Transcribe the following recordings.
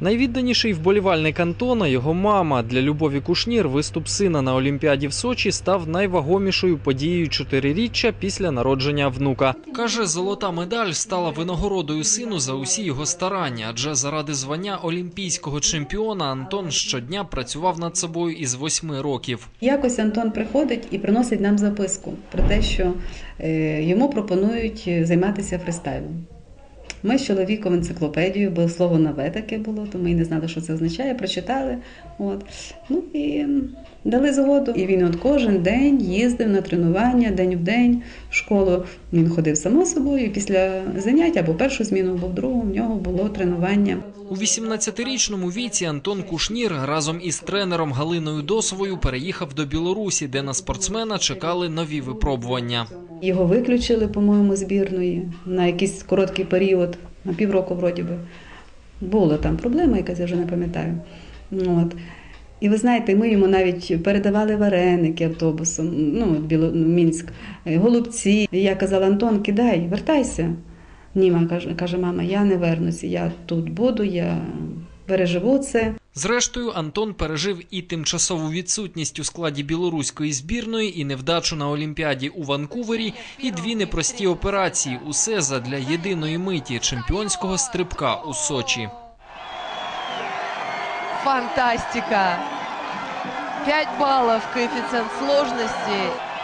Найвідданіший вболівальник Антона, його мама. Для Любові Кушнір виступ сина на Олімпіаді в Сочі став найвагомішою подією чотириріччя після народження внука. Каже, золота медаль стала винагородою сину за усі його старання, адже заради звання олімпійського чемпіона Антон щодня працював над собою із восьми років. Якось Антон приходить і приносить нам записку про те, що е, йому пропонують е, займатися фристайлом. Ми з чоловіком енциклопедію, бо слово нове таке було, то ми й не знали, що це означає, прочитали. От. Ну і дали згоду. І він от кожен день їздив на тренування, день в день в школу. Він ходив само собою, і після занять або першу зміну, або в другу в нього було тренування. У 18-річному віці Антон Кушнір разом із тренером Галиною Досовою переїхав до Білорусі, де на спортсмена чекали нові випробування. Його виключили, по-моєму, збірної на якийсь короткий період, на півроку вроді би. Була там проблема, якась я вже не пам'ятаю. От. І ви знаєте, ми йому навіть передавали вареники автобусом, ну, ну, Мінськ, голубці. І я казала, Антон, кидай, вертайся. Ні, ма, каже, каже мама, я не вернуся, я тут буду, я переживу це. Зрештою, Антон пережив і тимчасову відсутність у складі білоруської збірної, і невдачу на Олімпіаді у Ванкувері, і дві непрості операції. Усе задля єдиної миті чемпіонського стрибка у Сочі. Фантастика! 5 баллов коэффициент сложности.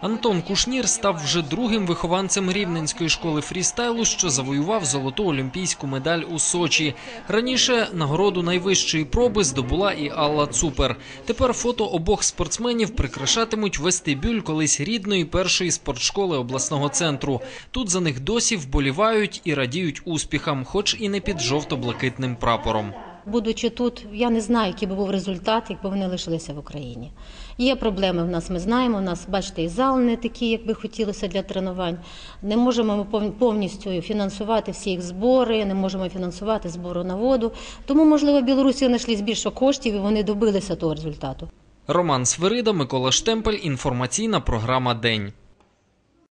Антон Кушнір став вже другим вихованцем рівненської школи фрістайлу, що завоював золоту олімпійську медаль у Сочі. Раніше нагороду найвищої проби здобула і Алла Цупер. Тепер фото обох спортсменів прикрашатимуть вестибюль колись рідної першої спортшколи обласного центру. Тут за них досі вболівають і радіють успіхам, хоч і не під жовто-блакитним прапором. Будучи тут, я не знаю, який би був результат, якби вони лишилися в Україні. Є проблеми в нас, ми знаємо. У нас, бачите, і зал не такий, як би хотілося для тренувань. Не можемо ми повністю фінансувати всі їх збори, не можемо фінансувати збору на воду. Тому, можливо, в Білорусі знайшли більше коштів і вони добилися того результату. Роман Свирида, Микола Штемпель. Інформаційна програма День.